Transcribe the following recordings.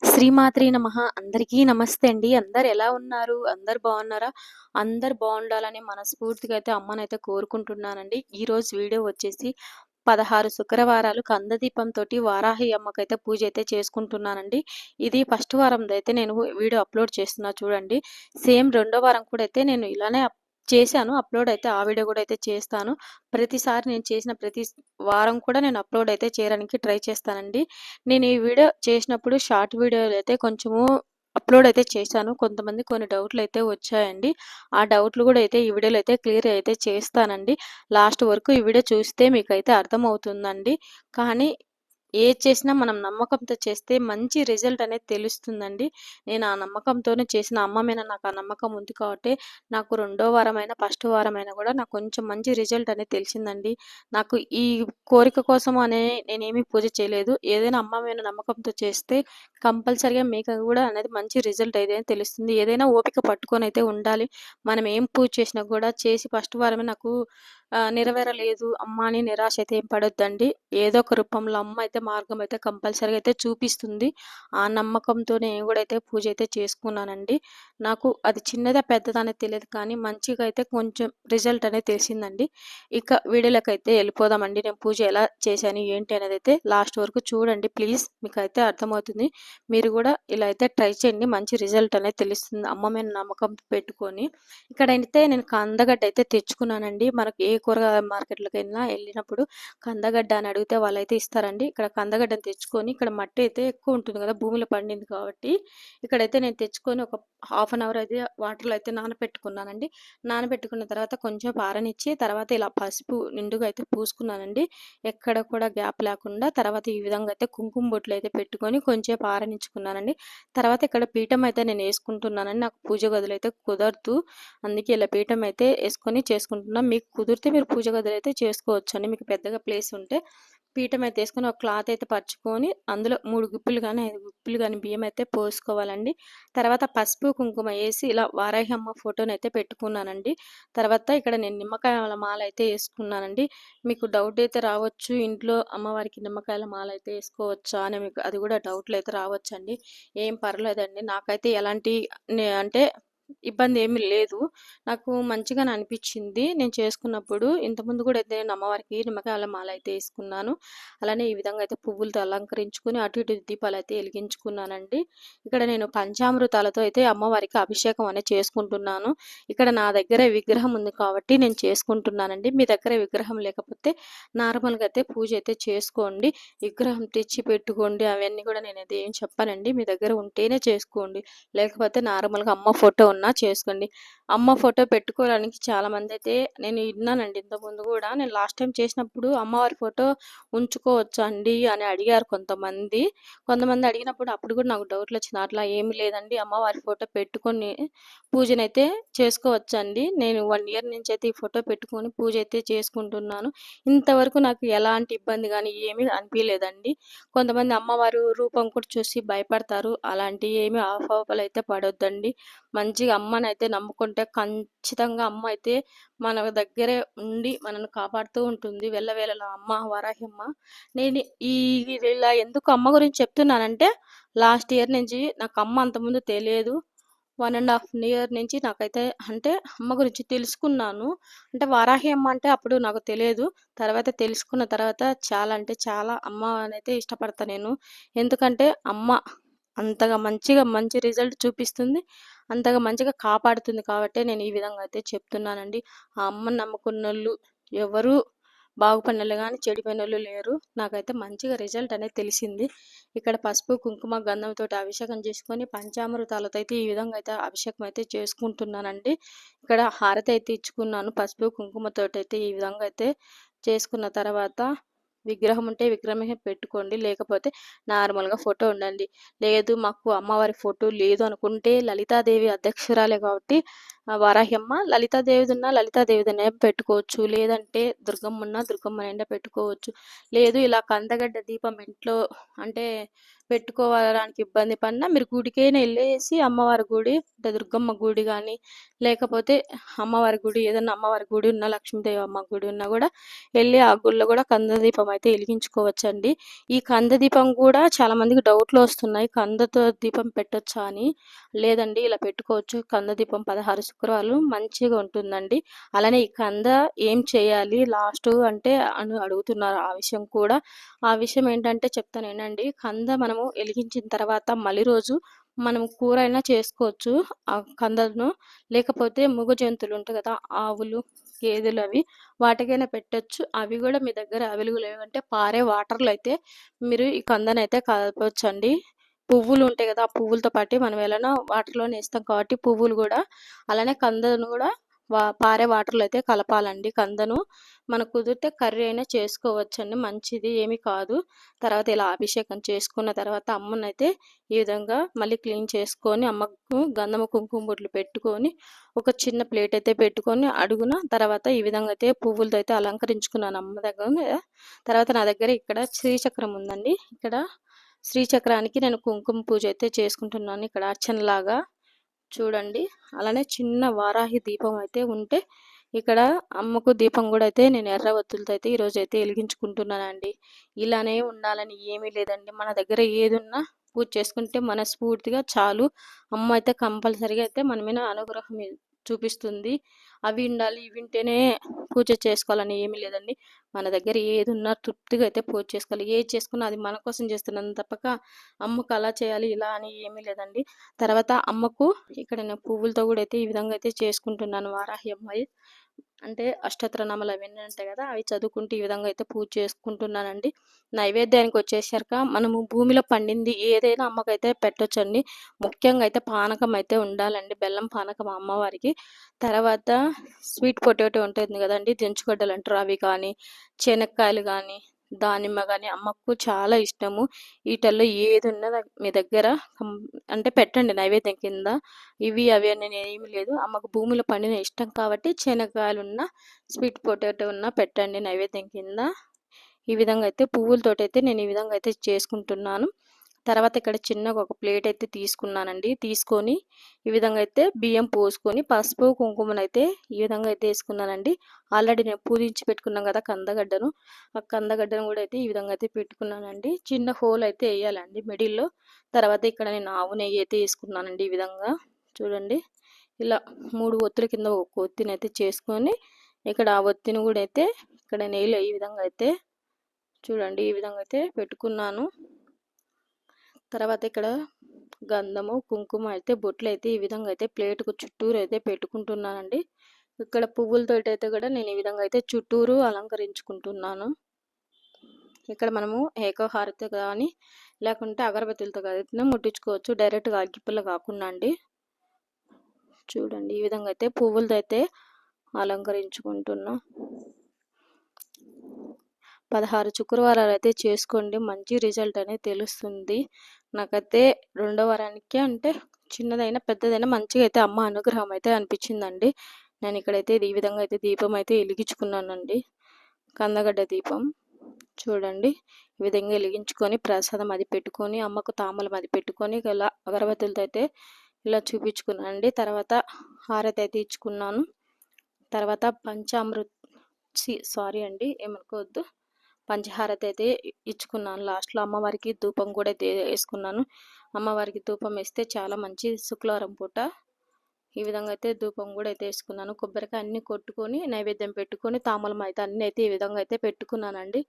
శ్రీమాత్రి నమ. అందరికీ నమస్తే అండి. అందరు ఎలా ఉన్నారు? అందరు బాగున్నారా? అందరు బాగుండాలని మనస్ఫూర్తిగా అయితే అమ్మనైతే కోరుకుంటున్నానండి. ఈ రోజు వీడియో వచ్చేసి పదహారు శుక్రవారాలు కందదీపంతో వారాహి అమ్మకైతే పూజ అయితే చేసుకుంటున్నానండి. ఇది ఫస్ట్ వారం అయితే నేను వీడియో అప్లోడ్ చేస్తున్నా చూడండి. సేమ్ రెండో వారం కూడా అయితే నేను ఇలానే చేశాను. అప్లోడ్ అయితే ఆ వీడియో కూడా అయితే చేస్తాను. ప్రతిసారి నేను చేసిన ప్రతి వారం కూడా నేను అప్లోడ్ అయితే చేయడానికి ట్రై చేస్తానండి. నేను ఈ వీడియో చేసినప్పుడు షార్ట్ వీడియోలు అయితే కొంచెము అప్లోడ్ అయితే చేశాను. కొంతమంది కొన్ని డౌట్లు అయితే వచ్చాయండి. ఆ డౌట్లు కూడా అయితే ఈ వీడియోలో అయితే క్లియర్ అయితే చేస్తానండి. లాస్ట్ వరకు ఈ వీడియో చూస్తే మీకు అయితే అర్థమవుతుందండి. కానీ ఏది చేసినా మనం నమ్మకంతో చేస్తే మంచి రిజల్ట్ అనేది తెలుస్తుందండి. నేను ఆ నమ్మకంతోనే చేసిన అమ్మ మీద నాకు ఆ నమ్మకం ఉంది కాబట్టి నాకు రెండో వారమైనా ఫస్ట్ వారమైనా కూడా నాకు కొంచెం మంచి రిజల్ట్ అనేది తెలిసిందండి. నాకు ఈ కోరిక కోసం అనే నేనేమి పూజ చేయలేదు. ఏదైనా అమ్మ మీద నమ్మకంతో చేస్తే కంపల్సరిగా మీకు కూడా అనేది మంచి రిజల్ట్ అయితే తెలుస్తుంది. ఏదైనా ఓపిక పట్టుకొని అయితే ఉండాలి. మనం ఏం పూజ చేసినా కూడా చేసి ఫస్ట్ వారమే నాకు నెరవేరలేదు. అమ్మ అని నిరాశ అయితే ఏం పడొద్దండి. ఏదో ఒక రూపంలో అమ్మ అయితే మార్గం అయితే కంపల్సరీగా అయితే చూపిస్తుంది. ఆ నమ్మకంతో నేను కూడా అయితే పూజ అయితే చేసుకున్నానండి. నాకు అది చిన్నదా పెద్దదా అనేది తెలియదు కానీ మంచిగా అయితే కొంచెం రిజల్ట్ అనేది తెలిసిందండి. ఇక వీడియోలోకి అయితే వెళ్ళిపోదామండి. నేను పూజ ఎలా చేశాను ఏంటి అనేది అయితే లాస్ట్ వరకు చూడండి. ప్లీజ్ మీకు అయితే అర్థమవుతుంది. మీరు కూడా ఇలా అయితే ట్రై చేయండి. మంచి రిజల్ట్ అనేది తెలుస్తుంది. అమ్మ మీద నమ్మకం పెట్టుకొని. ఇక్కడ అయితే నేను కందగడ్డ అయితే తెచ్చుకున్నానండి. మనకు ఏ కూరగాయ మార్కెట్లోకి వెళ్ళినా వెళ్ళినప్పుడు కందగడ్డ అని అడిగితే వాళ్ళైతే ఇస్తారండి. ఇక్కడ కందగడ్డను తెచ్చుకొని ఇక్కడ మట్టి అయితే ఎక్కువ ఉంటుంది కదా భూమిలో పండింది కాబట్టి ఇక్కడైతే నేను తెచ్చుకొని ఒక హాఫ్ అన్ అవర్ అయితే వాటర్లో అయితే నానబెట్టుకున్నానండి. నానబెట్టుకున్న తర్వాత కొంచెం పారనిచ్చి తర్వాత ఇలా పసుపు నిండుగా అయితే పూసుకున్నానండి. ఎక్కడ కూడా గ్యాప్ లేకుండా తర్వాత ఈ విధంగా అయితే కుంకుమ బొట్లు అయితే పెట్టుకొని కొంచెం పారనిచ్చుకున్నానండి. తర్వాత ఇక్కడ పీఠం అయితే నేను వేసుకుంటున్నానండి. నాకు పూజ గదులు అయితే కుదరదు. అందుకే ఇలా పీఠం అయితే వేసుకొని చేసుకుంటున్నాను మీకు కుదిరితే మీరు పూజ గదులు అయితే చేసుకోవచ్చు అండి మీకు పెద్దగా ప్లేస్ ఉంటే పీఠం అయితే వేసుకొని ఒక క్లాత్ అయితే పరుచుకొని అందులో మూడు గుప్పిలు కానీ ఐదు గుప్పిలు కానీ బియ్యం అయితే పోసుకోవాలండి. తర్వాత పసుపు కుంకుమ వేసి ఇలా వారాహమ్మ ఫోటోని అయితే పెట్టుకున్నానండి. తర్వాత ఇక్కడ నేను నిమ్మకాయల మాల అయితే వేసుకున్నానండి. మీకు డౌట్ అయితే రావచ్చు ఇంట్లో అమ్మవారికి నిమ్మకాయల మాల అయితే వేసుకోవచ్చా అని మీకు అది కూడా డౌట్లు అయితే రావచ్చండి. ఏం పర్లేదండి. నాకైతే ఎలాంటి నే- అంటే ఇబ్బంది ఏమీ లేదు. నాకు మంచిగానే అనిపించింది. నేను చేసుకున్నప్పుడు ఇంతకుముందు కూడా అయితే నేను అమ్మవారికి నిమ్మకాయల మాల అయితే వేసుకున్నాను. అలానే ఈ విధంగా అయితే పువ్వులతో అలంకరించుకొని అటు ఇటు దీపాలు అయితే వెలిగించుకున్నానండి. ఇక్కడ నేను పంచామృతాలతో అయితే అమ్మవారికి అభిషేకం అనేది చేసుకుంటున్నాను. ఇక్కడ నా దగ్గర విగ్రహం ఉంది కాబట్టి నేను చేసుకుంటున్నానండి. మీ దగ్గర విగ్రహం లేకపోతే నార్మల్గా అయితే పూజ అయితే చేసుకోండి. విగ్రహం తెచ్చి పెట్టుకోండి. అవన్నీ కూడా నేను అయితే ఏం చెప్పానండి. మీ దగ్గర ఉంటేనే చేసుకోండి. లేకపోతే నార్మల్గా అమ్మ ఫోటో ఉన్నా చేసుకోండి. అమ్మ ఫోటో పెట్టుకోవడానికి చాలా మంది అయితే నేను విన్నానండి. ఇంతకుముందు కూడా నేను లాస్ట్ టైం చేసినప్పుడు అమ్మవారి ఫోటో ఉంచుకోవచ్చా అండి అని అడిగారు కొంతమంది. కొంతమంది అడిగినప్పుడు అప్పుడు కూడా నాకు డౌట్లు వచ్చింది. అట్లా ఏమి లేదండి. అమ్మవారి ఫోటో పెట్టుకొని పూజనైతే చేసుకోవచ్చండి నేను వన్ ఇయర్ నుంచి అయితే ఈ ఫోటో పెట్టుకొని పూజ అయితే చేసుకుంటున్నాను. ఇంతవరకు నాకు ఎలాంటి ఇబ్బంది కానీ ఏమీ అనిపించలేదండి కొంతమంది అమ్మవారు రూపం కూడా చూసి భయపడతారు. అలాంటి ఏమి ఆఫాపలు అయితే పడొద్దండి. మంచిగా అమ్మని అయితే నమ్ముకుంటే ఖచ్చితంగా అమ్మ అయితే మన దగ్గరే ఉండి మనల్ని కాపాడుతూ ఉంటుంది. వెళ్ళవేళల అమ్మ వరాహి అమ్మ నేను ఈ ఇలా ఎందుకు అమ్మ గురించి చెప్తున్నానంటే లాస్ట్ ఇయర్ నుంచి నాకు అమ్మ అంతకుముందు తెలియదు. వన్ అండ్ హాఫ్ ఇయర్ నుంచి నాకైతే అంటే అమ్మ గురించి తెలుసుకున్నాను. అంటే వారాహి అమ్మ అంటే అప్పుడు నాకు తెలియదు. తర్వాత తెలుసుకున్న తర్వాత చాలా అంటే చాలా అమ్మ అయితే ఇష్టపడతా నేను. ఎందుకంటే అమ్మ అంతగా మంచిగా మంచి రిజల్ట్ చూపిస్తుంది. అంతగా మంచిగా కాపాడుతుంది కాబట్టి నేను ఈ విధంగా అయితే చెప్తున్నానండి. ఆ అమ్మని నమ్ముకున్నోళ్ళు ఎవరు బాగుపడినోళ్ళు కానీ చెడిపోయినోళ్ళు లేరు. నాకైతే మంచిగా రిజల్ట్ అనేది తెలిసింది. ఇక్కడ పసుపు కుంకుమ గంధంతో అభిషేకం చేసుకొని పంచామృతాలతో అయితే ఈ విధంగా అయితే అభిషేకం అయితే చేసుకుంటున్నానండి. ఇక్కడ హారతి అయితే ఇచ్చుకున్నాను. పసుపు కుంకుమతో అయితే ఈ విధంగా అయితే చేసుకున్న తర్వాత విగ్రహం ఉంటే విగ్రహమే పెట్టుకోండి. లేకపోతే నార్మల్గా ఫోటో ఉండండి. లేదు మాకు అమ్మవారి ఫోటో లేదు అనుకుంటే లలితాదేవి అధ్యక్షురాలే కాబట్టి వారాహ్యమ్మ లలితాదేవిది ఉన్న లలితాదేవిదనే పెట్టుకోవచ్చు. లేదంటే దుర్గమ్మ ఉన్న దుర్గమ్మనైనా పెట్టుకోవచ్చు. లేదు ఇలా కందగడ్డ దీపం ఇంట్లో అంటే పెట్టుకోవడానికి ఇబ్బంది పడినా మీరు గుడికైనా వెళ్ళేసి అమ్మవారి గుడి అంటే దుర్గమ్మ గుడి కానీ లేకపోతే అమ్మవారి గుడి ఏదన్నా అమ్మవారి గుడి ఉన్న లక్ష్మీదేవి అమ్మ గుడి ఉన్నా కూడా వెళ్ళి ఆ గుడిలో కూడా కంద దీపం అయితే వెలిగించుకోవచ్చండి. ఈ కంద దీపం కూడా చాలా మందికి డౌట్లు వస్తున్నాయి. కందతో దీపం పెట్టొచ్చా అని. లేదండి ఇలా పెట్టుకోవచ్చు. కంద దీపం పదహారు శుక్రవారం మంచిగా ఉంటుందండి. అలానే ఈ కంద ఏం చేయాలి? లాస్ట్ అంటే అని అడుగుతున్నారు ఆ విషయం కూడా. ఆ విషయం ఏంటంటే చెప్తాను ఏంటండి కంద మనము వెలిగించిన తర్వాత మళ్ళీ రోజు మనం కూర అయినా చేసుకోవచ్చు. ఆ కందను లేకపోతే మూగ జంతువులు ఉంటాయి కదా ఆవులు గేదెలు అవి వాటికైనా పెట్టొచ్చు. అవి కూడా మీ దగ్గర అవైలబుల్ లేవంటే పారే వాటర్లు అయితే మీరు ఈ కందనైతే కలపవచ్చు అండి పువ్వులు ఉంటాయి కదా ఆ పువ్వులతో పాటు మనం ఎలా వాటర్లోనే వేస్తాం కాబట్టి పువ్వులు కూడా అలానే కందను కూడా వా పారే వాటర్లో అయితే కలపాలండి. కందను మనకు కుదిరితే కర్రీ అయినా చేసుకోవచ్చండి మంచిది ఏమి కాదు. తర్వాత ఇలా అభిషేకం చేసుకున్న తర్వాత అమ్మనైతే ఈ విధంగా మళ్ళీ క్లీన్ చేసుకొని అమ్మకు గంధము కుంకుమ బొట్లు పెట్టుకొని ఒక చిన్న ప్లేట్ అయితే పెట్టుకొని అడుగున తర్వాత ఈ విధంగా అయితే పువ్వులతో అయితే అలంకరించుకున్నాను అమ్మ దగ్గర. తర్వాత నా దగ్గర ఇక్కడ శ్రీచక్రం ఉందండి. ఇక్కడ శ్రీచక్రానికి నేను కుంకుమ పూజ అయితే చేసుకుంటున్నాను ఇక్కడ అర్చనలాగా. చూడండి. అలానే చిన్న వారాహి దీపం అయితే ఉంటే ఇక్కడ అమ్మకు దీపం కూడా అయితే నేను ఎర్ర ఒత్తులతో అయితే ఈరోజు అయితే వెలిగించుకుంటున్నానండి. ఇలానే ఉండాలని ఏమీ లేదండి. మన దగ్గర ఏది ఉన్నా పూజ చేసుకుంటే మనస్ఫూర్తిగా చాలు. అమ్మ అయితే కంపల్సరిగా అయితే మన మీద అనుగ్రహం చూపిస్తుంది. అవి ఉండాలి ఇవి ఉంటేనే పూజ చేసుకోవాలని ఏమీ లేదండి. మన దగ్గర ఏది ఉన్నా తృప్తిగా అయితే పూజ చేసుకోవాలి. ఏది చేసుకున్నా అది మన కోసం చేస్తున్నాను తప్పక అమ్మకు అలా చేయాలి ఇలా అని ఏమీ లేదండి. తర్వాత అమ్మకు ఇక్కడ నేను పువ్వులతో కూడా అయితే ఈ విధంగా అయితే చేసుకుంటున్నాను వారాహి అమ్మాయి. అంటే అష్టత్రనామాలు అవన్నీ ఉంటాయి కదా అవి చదువుకుంటూ ఈ విధంగా అయితే పూజ చేసుకుంటున్నానండి. నైవేద్యానికి వచ్చేసరిక మనము భూమిలో పండింది ఏదైనా అమ్మకైతే పెట్టొచ్చండి. ముఖ్యంగా అయితే పానకం అయితే ఉండాలండి. బెల్లం పానకం అమ్మవారికి. తర్వాత స్వీట్ పొటాటో ఉంటుంది కదండి దించుగడ్డలు అంటారు అవి కానీ శనక్కాయలు కానీ దానిమ్మ కానీ అమ్మకు చాలా ఇష్టము. వీటిల్లో ఏది ఉన్నా మీ దగ్గర అంటే పెట్టండి నైవేద్యం కింద. ఇవి అవి అని ఏమి లేదు. అమ్మకు భూమిలో పండిన ఇష్టం కాబట్టి శనగకాయలు ఉన్న స్వీట్ పొటాటో ఉన్న పెట్టండి నైవేద్యం కింద. ఈ విధంగా అయితే పువ్వులతోటి అయితే నేను ఈ విధంగా అయితే చేసుకుంటున్నాను. తర్వాత ఇక్కడ చిన్నగా ఒక ప్లేట్ అయితే తీసుకున్నానండి. తీసుకొని ఈ విధంగా అయితే బియ్యం పోసుకొని పసుపు కుంకుమను అయితే ఈ విధంగా అయితే వేసుకున్నానండి. ఆల్రెడీ నేను పూజించి పెట్టుకున్నాం కదా కందగడ్డను. ఆ కందగడ్డను కూడా అయితే ఈ విధంగా అయితే పెట్టుకున్నానండి. చిన్న హోల్ అయితే వేయాలండి మిడిల్లో. తర్వాత ఇక్కడ నేను ఆవు నెయ్యి అయితే వేసుకున్నానండి ఈ విధంగా. చూడండి. ఇలా మూడు ఒత్తుల కింద ఒక ఒత్తిని అయితే చేసుకొని ఇక్కడ ఆ ఒత్తిని కూడా అయితే ఇక్కడ నెయ్యిలో ఈ విధంగా అయితే చూడండి. ఈ విధంగా అయితే పెట్టుకున్నాను. తర్వాత ఇక్కడ గంధము కుంకుమ అయితే బొట్లు అయితే ఈ విధంగా అయితే ప్లేట్కు చుట్టూరు అయితే పెట్టుకుంటున్నానండి. ఇక్కడ పువ్వులతో అయితే కూడా నేను ఈ విధంగా అయితే చుట్టూరు అలంకరించుకుంటున్నాను. ఇక్కడ మనము ఏకోహారతో కానీ లేకుంటే అగరబత్తులతో కానీ ముట్టించుకోవచ్చు. డైరెక్ట్గా అగ్గిపుల్ల కాకుండా అండి. చూడండి ఈ విధంగా అయితే పువ్వులతో అయితే అలంకరించుకుంటున్నాను పదహారు శుక్రవారాలు అయితే చేసుకోండి. మంచి రిజల్ట్ అనేది తెలుస్తుంది. నాకైతే రెండో వారానికి అంటే చిన్నదైనా పెద్దదైనా మంచిగా అయితే అమ్మ అనుగ్రహం అయితే అనిపించిందండి. నేను ఇక్కడైతే ఈ విధంగా అయితే దీపం అయితే వెలిగించుకున్నానండి. కందగడ్డ దీపం చూడండి. ఈ విధంగా వెలిగించుకొని ప్రసాదం అది పెట్టుకొని అమ్మకు తామలం అది పెట్టుకొని ఇలా అగరబత్తులతో అయితే ఇలా చూపించుకున్నానండి. తర్వాత హారతి అయితే ఇచ్చుకున్నాను. తర్వాత పంచామృత్ సారీ అండి ఏమనుకోవద్దు. పంచహారతి అయితే ఇచ్చుకున్నాను. లాస్ట్లో అమ్మవారికి ధూపం కూడా అయితే వేసుకున్నాను. అమ్మవారికి ధూపం వేస్తే చాలా మంచి శుక్రవారం పూట ఈ విధంగా అయితే ధూపం కూడా అయితే వేసుకున్నాను. కొబ్బరికాయ అన్ని కొట్టుకొని నైవేద్యం పెట్టుకొని తామలం అయితే అన్నీ అయితే ఈ విధంగా అయితే పెట్టుకున్నానండి.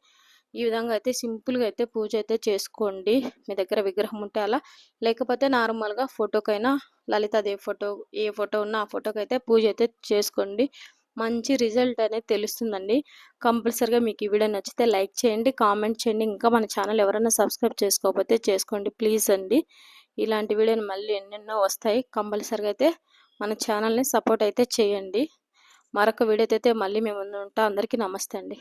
ఈ విధంగా అయితే సింపుల్గా అయితే పూజ అయితే చేసుకోండి. మీ దగ్గర విగ్రహం ఉంటే అలా. లేకపోతే నార్మల్గా ఫోటోకైనా లలితాదేవి ఫోటో ఏ ఫోటో ఉన్నా ఆ ఫోటోకి అయితే పూజ అయితే చేసుకోండి. మంచి రిజల్ట్ అనేది తెలుస్తుందండి. కంపల్సరిగా మీకు ఈ వీడియో నచ్చితే లైక్ చేయండి కామెంట్ చేయండి. ఇంకా మన ఛానల్ ఎవరైనా సబ్స్క్రైబ్ చేసుకోకపోతే చేసుకోండి ప్లీజ్ అండి. ఇలాంటి వీడియోని మళ్ళీ ఎన్నెన్నో వస్తాయి. కంపల్సరిగా అయితే మన ఛానల్ని సపోర్ట్ అయితే చేయండి. మరొక వీడియో అయితే మళ్ళీ మేము ఉంటాం. అందరికీ నమస్తే అండి.